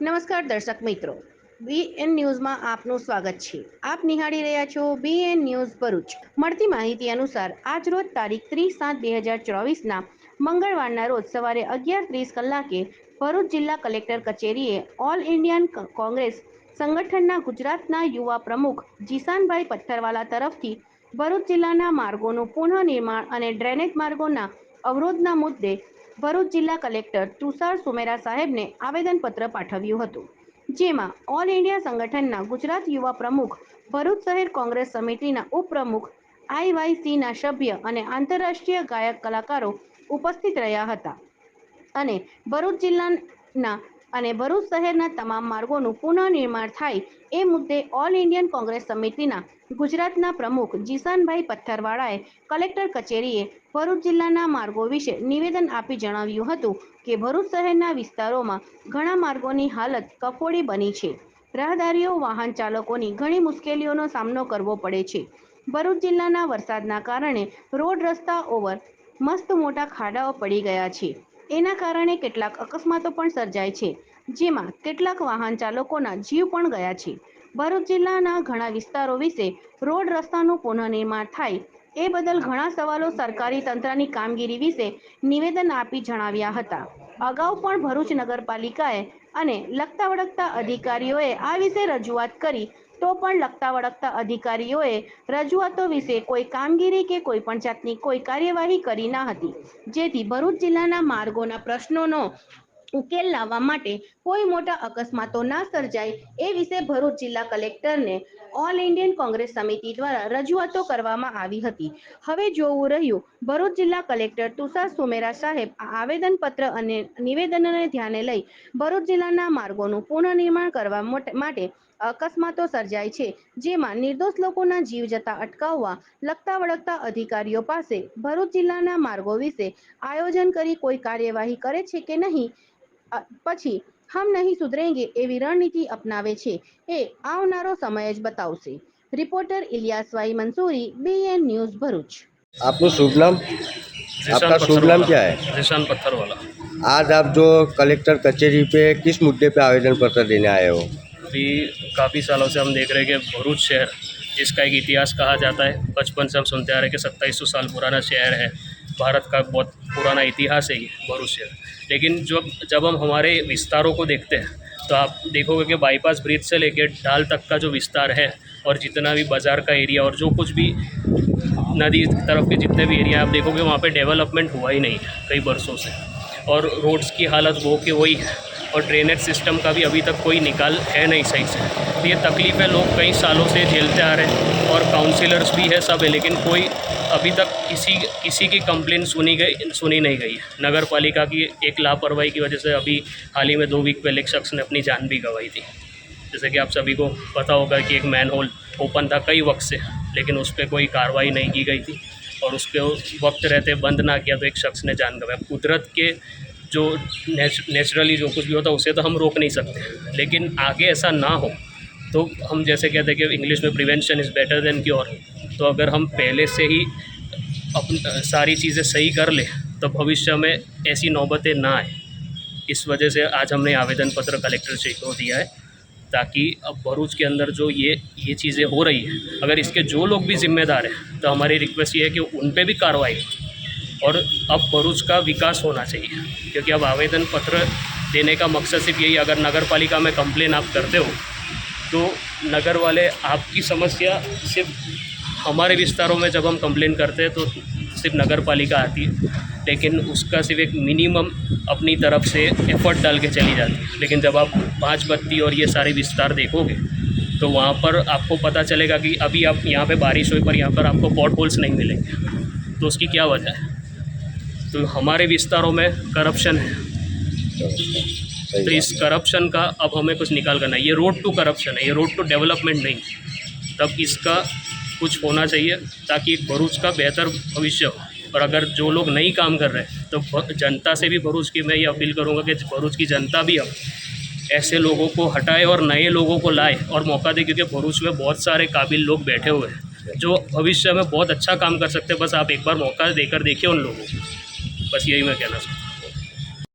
નમસ્કાર દર્શક મિત્રો. બીએન ન્યૂઝમાં આપનું સ્વાગત છે. આપ નિહાળી રહ્યા છો બીએન ન્યૂઝ ભરૂચ. મળતી માહિતી અનુસાર આજ રોજ તારીખ ત્રીસ સાત બે હજાર ચોવીસના મંગળવારના રોજ સવારે અગિયાર ત્રીસ કલાકે ભરૂચ જિલ્લા કલેક્ટર કચેરીએ ઓલ ઇન્ડિયન કોંગ્રેસ સંગઠનના ગુજરાતના યુવા પ્રમુખ જીસાનભાઈ પથ્થરવાલા તરફથી ભરૂચ જિલ્લાના માર્ગોનું પુનઃનિર્માણ અને ડ્રેનેજ માર્ગોના અવરોધના મુદ્દે ભરૂચ જિલ્લા કલેક્ટર તુષાર સુમેરા સાહેબને આવેદનપત્ર પાઠવ્યું હતું, જેમાં ઓલ ઇન્ડિયા સંગઠનના ગુજરાત યુવા પ્રમુખ, ભરૂચ શહેર કોંગ્રેસ સમિતિના ઉપપ્રમુખ આઈવાયસીના સભ્ય અને આંતરરાષ્ટ્રીય ગાયક કલાકારો ઉપસ્થિત રહ્યા હતા. અને ભરૂચ જિલ્લાના અને ભરૂચ શહેરના તમામ માર્ગોનું પુનઃનિર્માણ થાય એ મુદ્દે ઓલ ઇન્ડિયન કોંગ્રેસ સમિતિના ગુજરાતના પ્રમુખ જીસાનભાઈ પથ્થરવાળાએ કલેક્ટર કચેરીએ ભરૂચ જિલ્લાના માર્ગો વિશે નિવેદન આપી જણાવ્યું હતું કે ભરૂચ શહેરના વિસ્તારોમાં ઘણા માર્ગોની હાલત કફોડી બની છે. રાહદારીઓ, વાહન ચાલકોની ઘણી મુશ્કેલીઓનો સામનો કરવો પડે છે. ભરૂચ જિલ્લાના વરસાદના કારણે રોડ રસ્તા ઓવર મસ્ત મોટા ખાડાઓ પડી ગયા છે. એના કારણે કેટલાક અકસ્માતો પણ સર્જાય છે. જેમાં કેટલાક વાહન ચાલકોના જીવ પણ ગયા છે. ભરૂચ જિલ્લાના ઘણા વિસ્તારો વિશે રોડ રસ્તાનું પુનઃનિર્માણ થાય એ બદલ ઘણા સવાલો સરકારી તંત્રની કામગીરી વિશે નિવેદન આપી જણાવ્યા હતા. અગાઉ પણ ભરૂચ નગરપાલિકાએ અને લગતા વળગતા અધિકારીઓએ આ વિશે રજૂઆત કરી તો પણ લગતા વળગતા અધિકારીઓએ રજૂઆતો વિશે કોઈ કામગીરી કે કોઈ પણ જાતની કોઈ કાર્યવાહી કરી ના હતી. જેથી ભરૂચ જિલ્લાના માર્ગોના પ્રશ્નોનો ઉકેલ લાવવા માટે કોઈ મોટા અકસ્માતો ના સર્જાય એ વિશે ભરૂચ જિલ્લા કલેક્ટરને ઓલ ઇન્ડિયન કોંગ્રેસ સમિતિ દ્વારા રજૂઆતો કરવામાં આવી હતી. હવે જોવું રહ્યું, ભરૂચ જિલ્લા કલેક્ટર તુષાર સુમેરા સાહેબ આ આવેદનપત્ર અને નિવેદનને ધ્યાને લઈ ભરૂચ જિલ્લાના માર્ગોનું પુનઃનિર્માણ કરવા મોટ- અકસ્માતો સર્જાય છે. જેમાં નિર્દોષ લોકોના જીવ જતા અટકાવવા લગતા વળગતા અધિકારીઓ પાસે ભરૂચ જિલ્લાના માર્ગો વિશે આયોજન કરી કોઈ કાર્યવાહી કરે છે કે નહીં? પછી હમ નહીં સુધરેંગે એવી રણનીતિ અપનાવે છે એ આવનારો સમય જ બતાવશે reporter Ilyasbhai Mansuri BN news Bharuch आपको शुभ नाम निशान आपका शुभ नाम क्या है निशान पत्थर वाला आज आप जो कलेक्टर कचहरी पे किस मुद्दे पे आवेदन पत्र देने आए हो अभी काफ़ी सालों से हम देख रहे हैं कि भरूच शहर जिसका एक इतिहास कहा जाता है बचपन से हम सुनते आ रहे हैं कि सत्ताईस सौ साल पुराना शहर है भारत का बहुत पुराना इतिहास है ये भरूच लेकिन जब जब हम हमारे विस्तारों को देखते हैं तो आप देखोगे कि बाईपास ब्रिज से लेकर ढाल तक का जो विस्तार है, और जितना भी बाज़ार का एरिया और जो कुछ भी नदी तरफ़ के जितने भी एरिया आप देखोगे वहाँ पे डेवलपमेंट हुआ ही नहीं कई बरसों से। और रोड्स की हालत वो के वही है। और ड्रेनेज सिस्टम का भी अभी तक कोई निकाल है नहीं सही से। तो ये तकलीफ़ें लोग कई सालों से झेलते आ रहे हैं और काउंसिलर्स भी है सब है, लेकिन कोई अभी तक किसी किसी की कंप्लेन सुनी गई, सुनी नहीं गई नगर पालिका की एक लापरवाही की वजह से अभी हाल ही में दो वीक पहले एक शख्स ने अपनी जान भी गंवाई थी। जैसे कि आप सभी को पता होगा कि एक मैन होल ओपन था कई वक्त से, लेकिन उस पर कोई कार्रवाई नहीं की गई थी और उस पर वक्त रहते बंद ना किया तो एक शख्स ने जान गंवाया कुदरत के जो नेच, नेचुरली जो कुछ भी होता है उसे तो हम रोक नहीं सकते। लेकिन आगे ऐसा ना हो तो हम जैसे कहते हैं कि इंग्लिश में prevention is better than cure तो अगर हम पहले से ही अपन सारी चीज़ें सही कर लें तो भविष्य में ऐसी नौबतें ना आए। इस वजह से आज हमने आवेदन पत्र कलेक्टर से को दिया है ताकि अब भरूच के अंदर जो ये ये चीज़ें हो रही है अगर इसके जो लोग भी जिम्मेदार हैं तो हमारी रिक्वेस्ट ये है कि उन पर भी कार्रवाई हो। और अब भरूच का विकास होना चाहिए। क्योंकि अब आवेदन पत्र देने का मकसद सिर्फ़ यही अगर नगर पालिका में कंप्लेन आप करते हो तो नगर वाले आपकी समस्या सिर्फ़ हमारे विस्तारों में जब हम कंप्लेन करते हैं तो सिर्फ़ नगर पालिका आती है। लेकिन उसका सिर्फ़ एक मिनिमम अपनी तरफ़ से एफर्ट डाल के चली जाती है। लेकिन जब आप पाँच बत्ती और ये सारे विस्तार देखोगे तो वहाँ पर आपको पता चलेगा कि अभी आप यहाँ पे बारिश हुई, पर यहाँ पर आपको पॉट होल्स नहीं मिलेंगे। तो उसकी क्या वजह है? हमारे विस्तारों में करप्शन है। तो इस करप्शन का अब हमें कुछ निकाल करना है। ये रोड टू करप्शन है ये रोड टू डेवलपमेंट नहीं। तब इसका कुछ होना चाहिए ताकि भरूच का बेहतर भविष्य हो। और अगर जो लोग नहीं काम कर रहे तो जनता से भी भरूच की मैं ये अपील करूँगा कि भरूच की जनता भी अब ऐसे लोगों को हटाए और नए लोगों को लाए। और मौका दे क्योंकि भरूच में बहुत सारे काबिल लोग बैठे हुए हैं जो भविष्य में बहुत अच्छा काम कर सकते हैं। बस आप एक बार मौका देकर देखिए उन लोगों को। बस यही मैं कहना चाहता हूँ